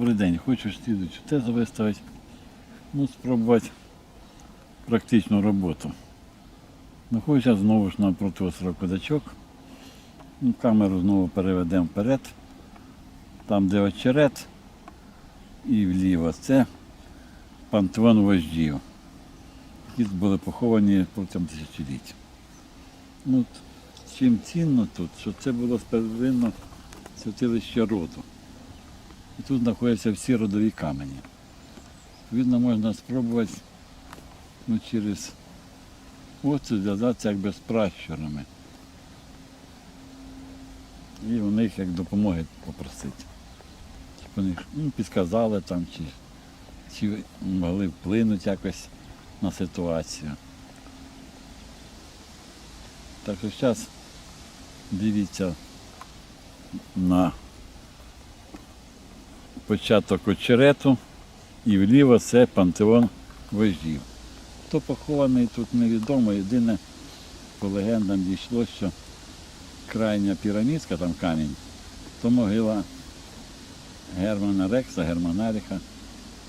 Добрий день, хочу слідуючу тезу виставити. Ну, спробувати практичну роботу. Знаходжуся знову ж напроти острова Кодачок. Ну, Камеру знову переведемо вперед. Там, де очерет, і вліво це пантеон вождів, які були поховані протягом тисячоліть. Ну, чим цінно тут, що це було первинно святилище роду. І тут знаходяться всі родові камені. Відповідно, можна спробувати ну, через оце зв'язатися якби з пращурами. І у них як допомоги попросити. Щоб вони ну, підказали там, чи, чи могли вплинути якось на ситуацію. Так що зараз дивіться на початок очерету і вліво це пантеон вождів. Хто похований тут невідомо. Єдине по легендам дійшло, що крайня пірамідська, там камінь, то могила Германа Рекса, Германаріха,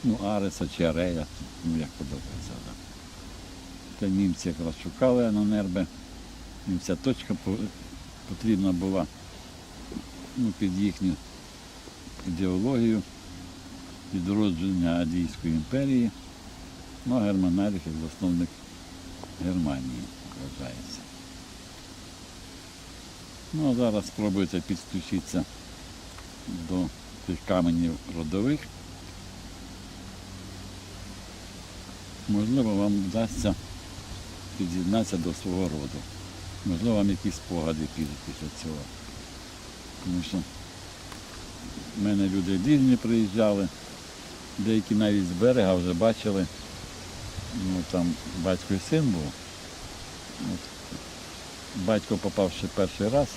ну, Ареса чи Арея, ну як подобається. Да. Це німці якраз шукали на нерби. Їм ця точка потрібна була ну, під їхню ідеологію відродження Адійської імперії, ну а Германаріх як засновник Германії вважається. Ну а зараз спробуйте підключитися до тих каменів родових. Можливо, вам вдасться під'єднатися до свого роду. Можливо, вам якісь спогади підуть після цього. Тому що в мене люди різні приїжджали, деякі навіть з берега вже бачили. Ну, там батько і син був. От. Батько попав ще перший раз,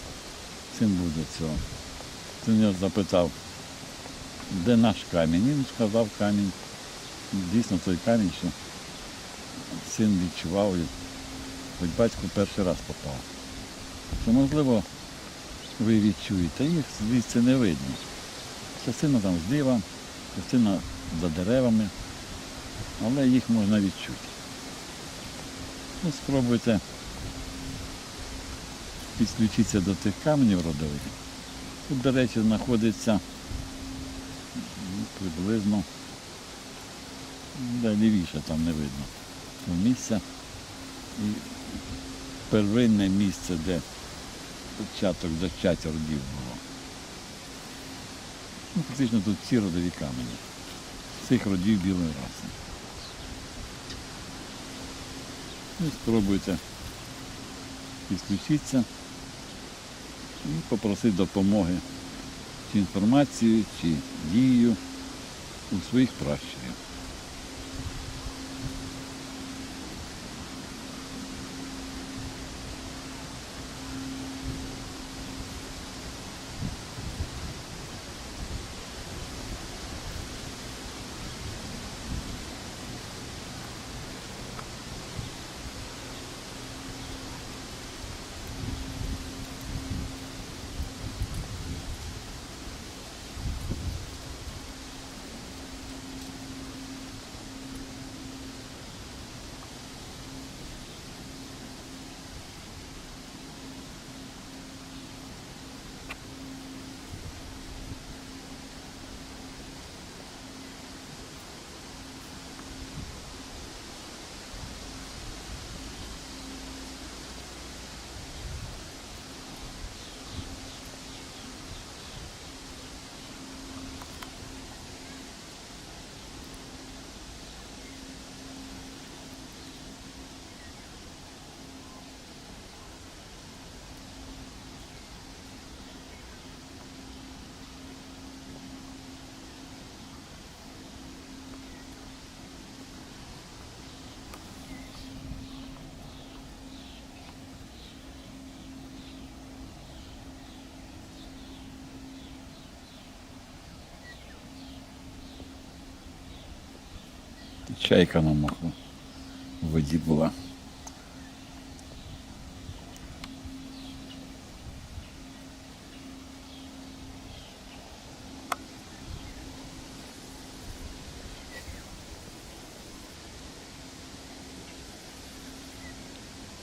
син був до цього. Він його запитав, де наш камінь? Він сказав камінь. Дійсно той камінь, що син відчував, хоч батько перший раз попав. Що можливо ви відчуєте, їх звідси не видно. Частина там зліва, частина за деревами, але їх можна відчути. Ну, спробуйте підключитися до тих каменів родових. Тут, до речі, знаходиться ну, приблизно де лівіше там не видно. того місця. І первинне місце, де початок зачаття родів було. Ну, фактично тут всі родові камені. Цих родів білої раси. Ну, спробуйте підключитися і попросити допомоги чи інформацією, чи дією у своїх пращурів. Чайка на маху В воді була.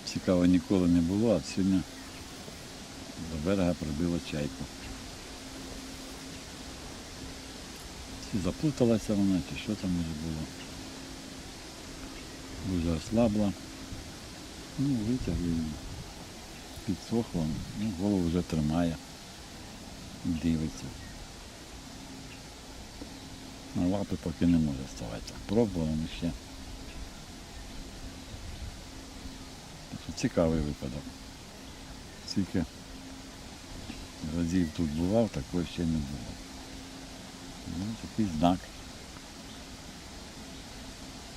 Цікаво ніколи не було, а сьогодні до берега прибило чайку. Чи заплуталася вона, чи що там уже було. Дуже ослабла. Ну, витягли її. Підсохло, ну, голову вже тримає. Дивиться. На лапи поки не може ставати. Пробували ми ще. Цікавий випадок. Скільки разів тут бував, такого ще не було. Ну, такий знак.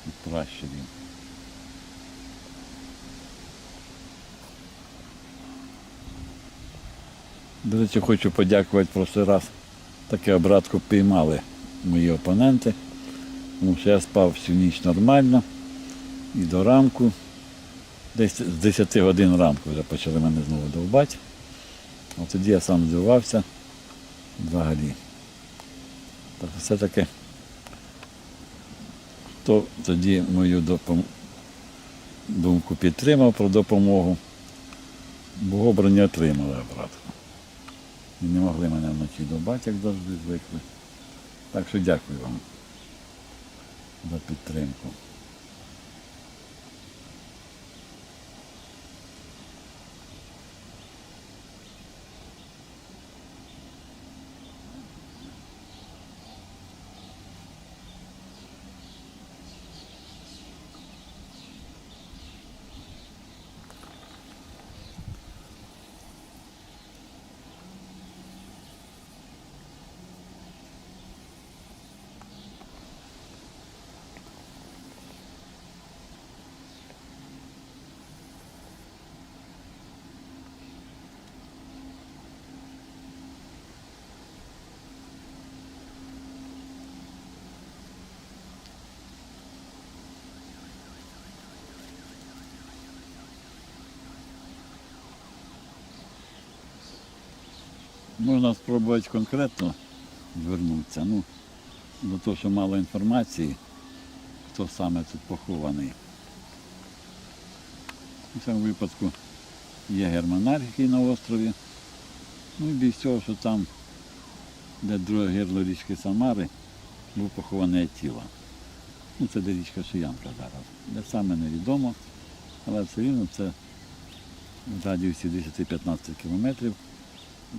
Від пращурів. До речі, хочу подякувати прошлий раз. Таке обратку піймали мої опоненти. Тому що я спав всю ніч нормально. І до ранку, десь з 10 годин ранку вже почали мене знову довбати. От тоді я сам здивувався взагалі. Так все-таки хто тоді мою допом- думку підтримав про допомогу, бо обрані отримали обратку. І не могли мене вночі добати, як завжди звикли. Так що дякую вам за підтримку. Можна спробувати конкретно звернутися. Ну, до того, що мало інформації, хто саме тут похований. У цьому випадку є германар, який на острові. Ну і більш цього, що там, де друге гирло річки Самари, був поховане тіло. Ну, це де річка Шиянка зараз. Де саме невідомо, але все рівно це в радіусі 10-15 кілометрів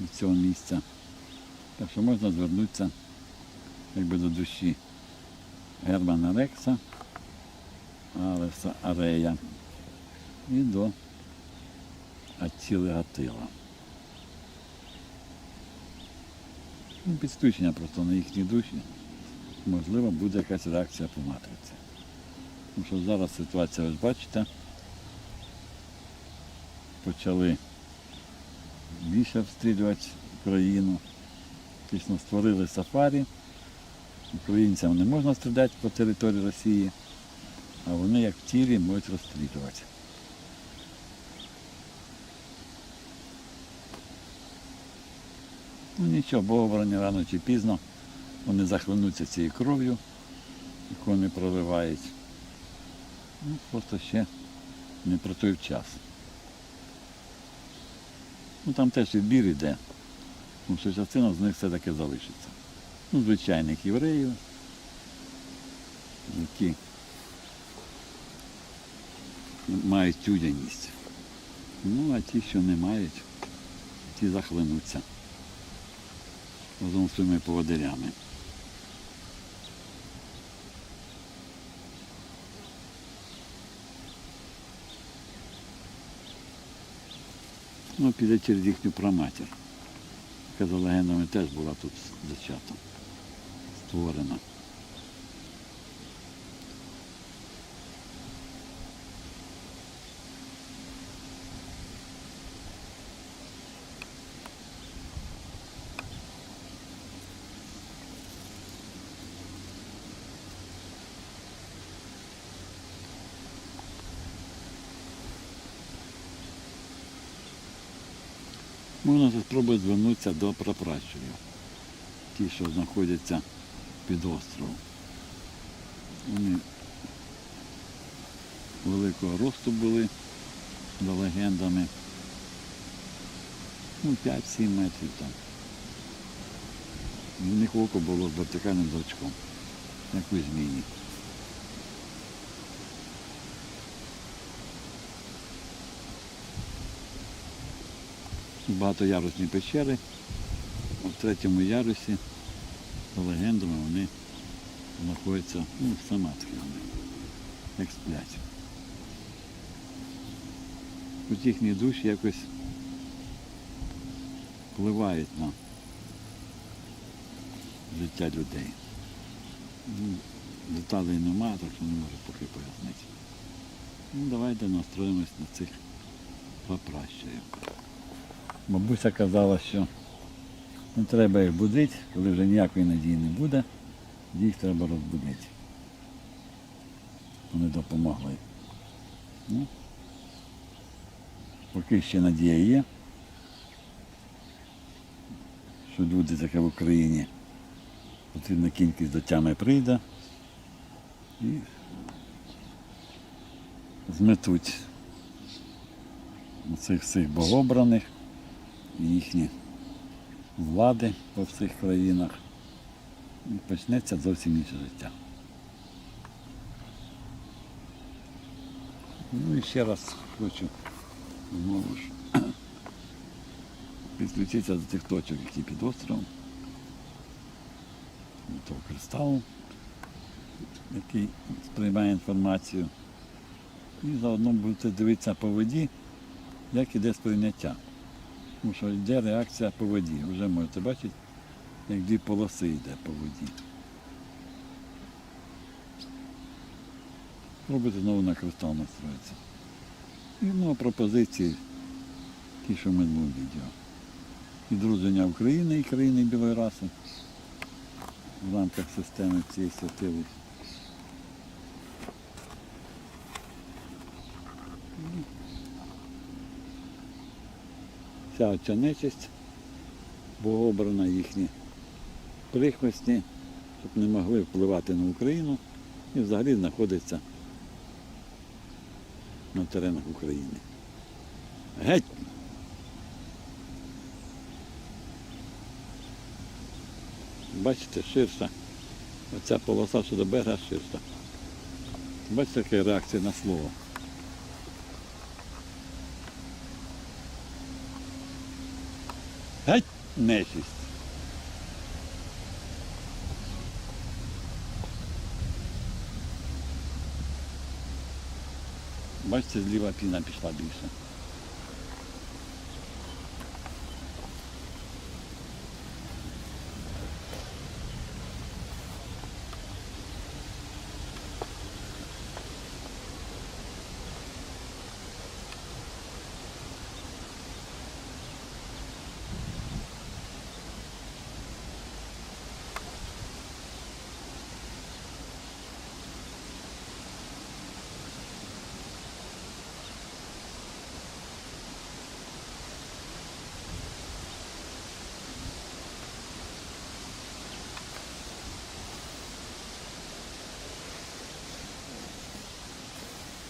від цього місця. Так що можна звернутися якби до душі Германа Рекса, Алеса Арея і до Аттіли Гатила. Ну, просто на їхні душі. Можливо, буде якась реакція по матриці. Тому що зараз ситуація, ви бачите, почали більше обстрілювати країну. Фактично створили сафарі. Українцям не можна стріляти по території Росії, а вони як в тілі можуть розстрілювати. Ну нічого, боговороні рано чи пізно вони захлинуться цією кров'ю, яку вони проливають. Ну, просто ще не про той час. Ну там теж відбір іде. Тому що частина з них все-таки залишиться. Ну, звичайних євреїв, які мають тюдяність. Ну, а ті, що не мають, ті захлинуться разом з своїми поводирями. Ну, піде через їхню праматір, яка за легендами теж була тут зачата, створена. Можна спробувати звернутися до прапращурів, ті, що знаходяться під островом. Вони великого росту були, за легендами. Ну, 5-7 метрів там. В них око було з вертикальним зрачком, як у змії. Багатоярусні печери. У третьому ярусі, за легендами, вони знаходяться ну, самадхи вони, як сплять. Тут їхні душі якось впливають на життя людей. Ну, Деталей немає, так що не можу поки пояснити. Ну, давайте настроїмось на цих прапращурів. Бабуся казала, що не треба їх будити, коли вже ніякої надії не буде, їх треба розбудити. Вони допомогли. Ну, поки ще надія є, що люди таке в Україні потрібна кількість до тями прийде і зметуть цих всіх богобраних їхні влади по всіх країнах. І почнеться зовсім інше життя. Ну і ще раз хочу знову ж підключитися до тих точок, які під островом, до того кристалу, який сприймає інформацію. І заодно будете дивитися по воді, як іде сприйняття. Тому що йде реакція по воді. Вже можете бачити, як дві полоси йде по воді. Робите знову на кристал настроїться. І ну, пропозиції, ті, що ми було відео. І друження України і країни білої раси в рамках системи цієї святилища. Вся оця нечисть, богообрана їхні прихвостні, щоб не могли впливати на Україну і взагалі знаходиться на теренах України. Геть! Бачите, ширша. Оця полоса що до берега ширша. Бачите, яка реакція на слово. Геть нечисть. Бачите, зліва піна пішла більше.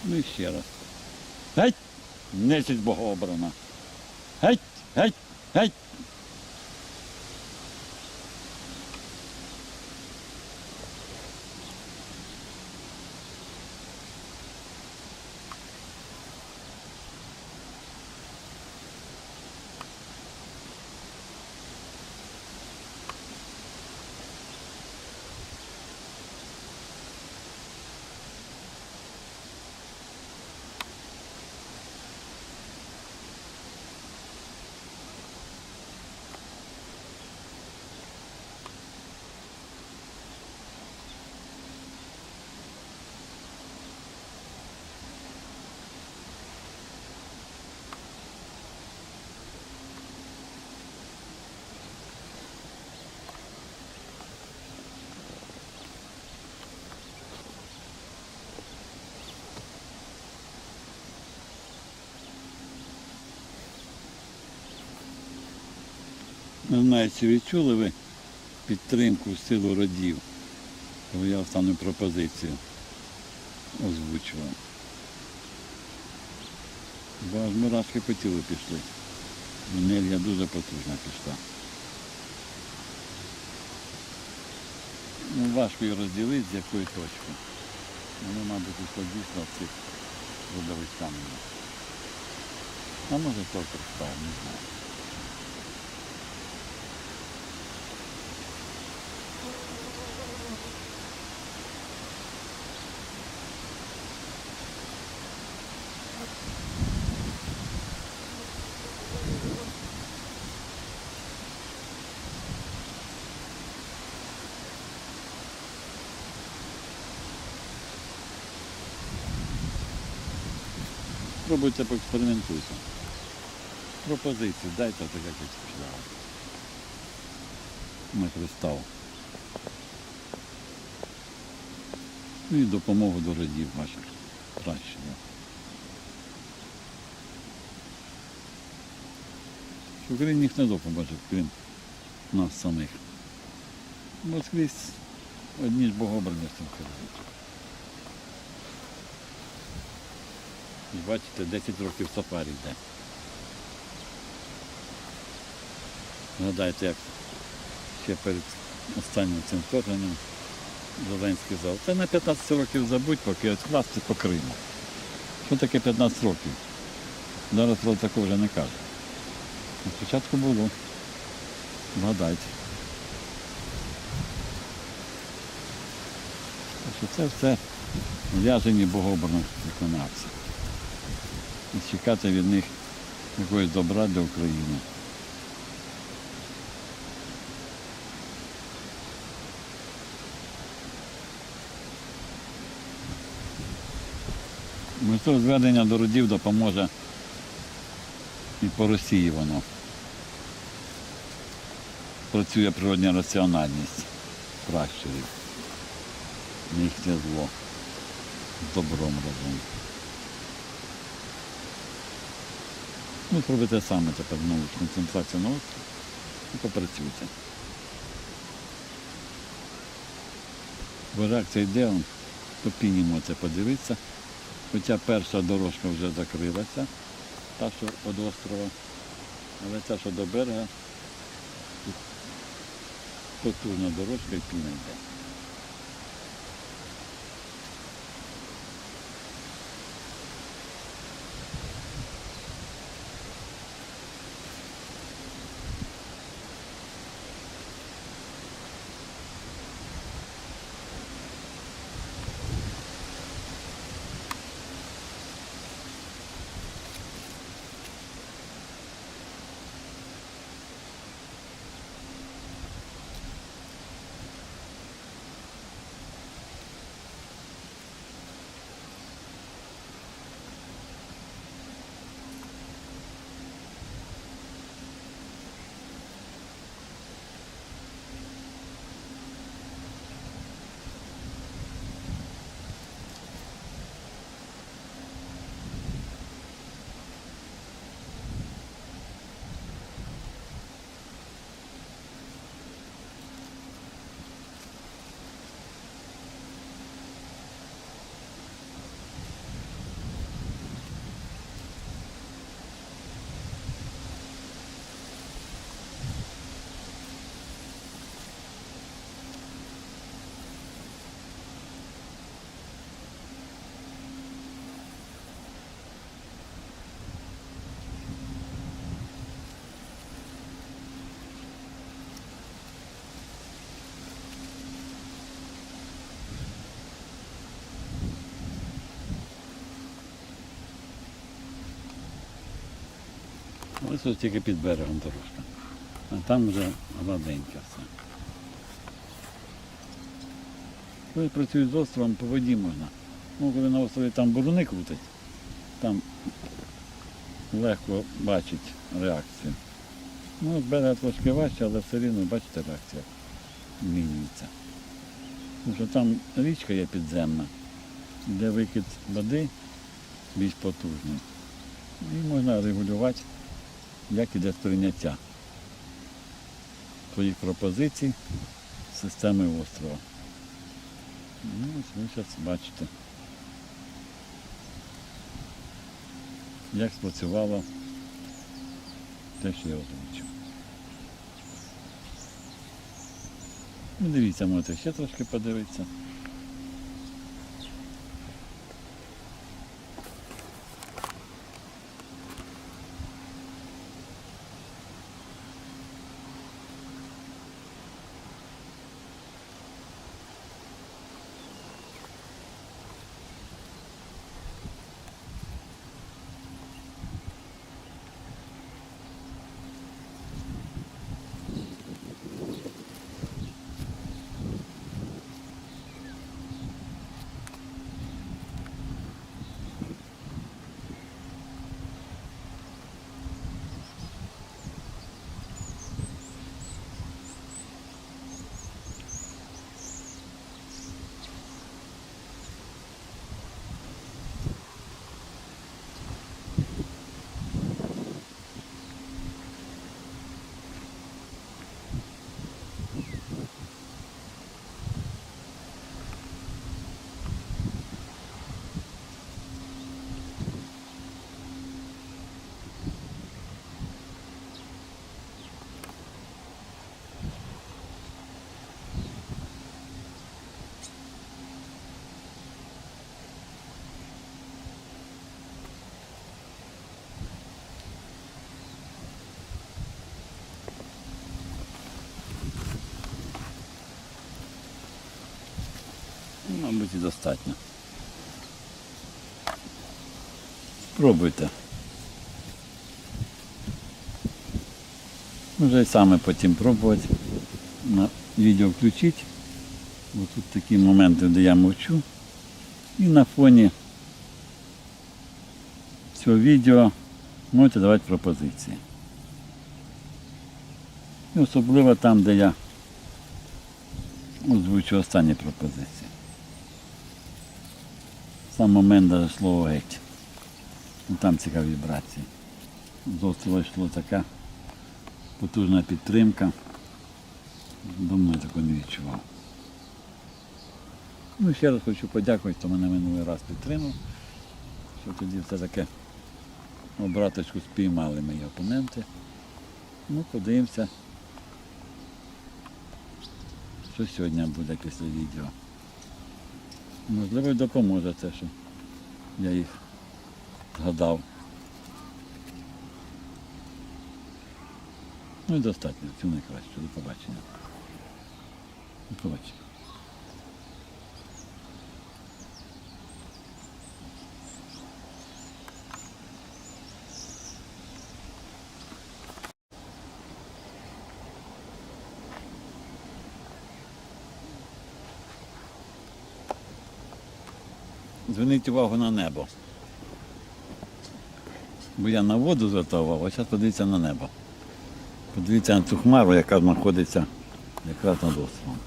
Ну і ще раз. Геть! Нечисть богообрана. Геть! Геть! Геть! Не знаю, чи відчули ви підтримку в силу родів, коли я останню пропозицію озвучував. Бо аж мурашки по тілу пішли. Енергія дуже потужна пішла. Ну, важко її розділити, з якої точки. Воно, мабуть, пішло дійсно в цих родових. А може хто став, не знаю. Спробуйте поекспериментуйте. Пропозиції дайте так як пішла. На кристал. Ну і допомогу до родів ваших пращурів. В Україні ніхто не допоможе, крім нас самих. Бо скрізь одні ж богобрані з цим керують. І Бачите, 10 років сафарі йде. Згадайте, як ще перед останнім цим вторгненням Зеленський сказав, це на 15 років забудь, поки відкласти по Криму. Що таке 15 років? Зараз про такого вже не каже. Спочатку було. Згадайте. Що це все в'яжені богообраних виконавців. І чекати від них якогось добра для України. Можливо, звернення до родів допоможе і по Росії воно. Працює природня раціональність пращурів. Їхнє зло. З добром разом. Ну, зробите саме тепер нову концентрацію на острів і попрацюйте. Бо реакція йде, по пініму це подивитися. Хоча перша дорожка вже закрилася, та, що від острова, але та, що до берега, потужна дорожка і піна йде. Ось ось тільки під берегом дорожка. А там вже гладеньке все. Коли працюють з островом, по воді можна. Ну, коли на острові там буруни крутять, там легко бачить реакцію. Ну, берега трошки важче, але все рівно бачите реакція змінюється. Тому що там річка є підземна, де викид води більш потужний. І можна регулювати як іде сприйняття твоїх пропозицій системи острова. Ну, ось ви зараз бачите. як спрацювало те, що я озвучив. Ну, дивіться, можете ще трошки подивитися. І достатньо. Спробуйте. Може і саме потім пробувати. На відео включити. Бо тут такі моменти, де я мовчу. І на фоні цього відео можете давати пропозиції. І особливо там, де я озвучу останні пропозиції. Сам момент даже слово геть. Ну, там цікаві вібрації. З острова йшло така потужна підтримка. Давно я такого не відчував. Ну, ще раз хочу подякувати, хто мене минулий раз підтримав. Що тоді все таке обраточку спіймали мої опоненти. Ну, подивимося, що сьогодні буде після відео. Можливо, допоможе те, що я їх згадав. Ну і достатньо, цього найкраще. До побачення. До побачення. Зверніть увагу на небо. Бо я на воду звертав а зараз подивіться на небо. Подивіться на цю хмару, яка знаходиться якраз над островом.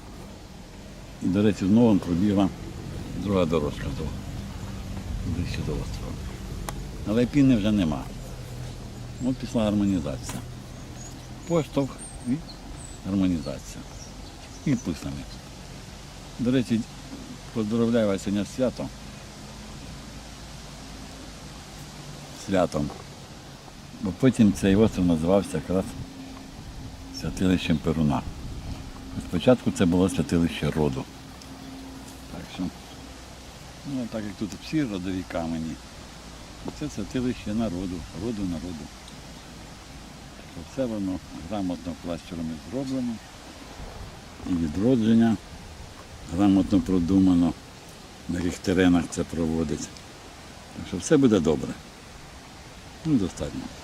І, до речі, знову пробігла друга дорожка до, ближче до острова. Але піни вже нема. От пішла гармонізація. Поштовх і гармонізація. І писами. До речі, поздравляю вас сьогодні з святом. Бо потім цей остров називався якраз святилищем Перуна. Спочатку це було святилище роду. Так що, ну, так як тут всі родові камені, це святилище народу, роду народу. Все воно грамотно плащурами зроблено. І відродження грамотно продумано, на яких теренах це проводить. Так що все буде добре. Ну, достатньо.